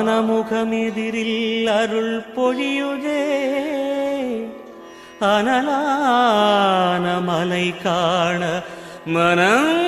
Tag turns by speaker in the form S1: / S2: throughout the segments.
S1: ഐന്ദാനമുഖമെതിരിൽ അരുൾ പൊഴിയുകേ അനലാനമലൈ കാണ മനം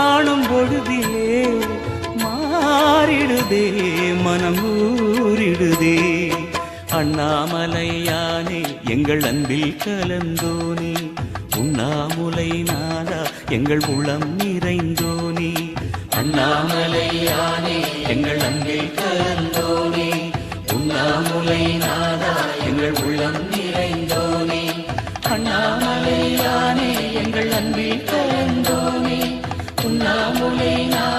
S1: காணும் பொழுதிலே மாறிடுதே மனம் ஊறிடுதே. அண்ணாமலையானே எங்கள் அன்பில் கலந்தோனே. உண்ணாமுலை நாதா எங்கள் உளம் நிறைந்தோனே. அண்ணாமலையானே எங்கள் அன்பில் கலந்தோனே. உண்ணாமுலை நாதா எங்கள் உள்ளம் நிறைந்தோனே. அண்ணாமலையானே எங்கள் அன்பில் கலந்தோனே namulina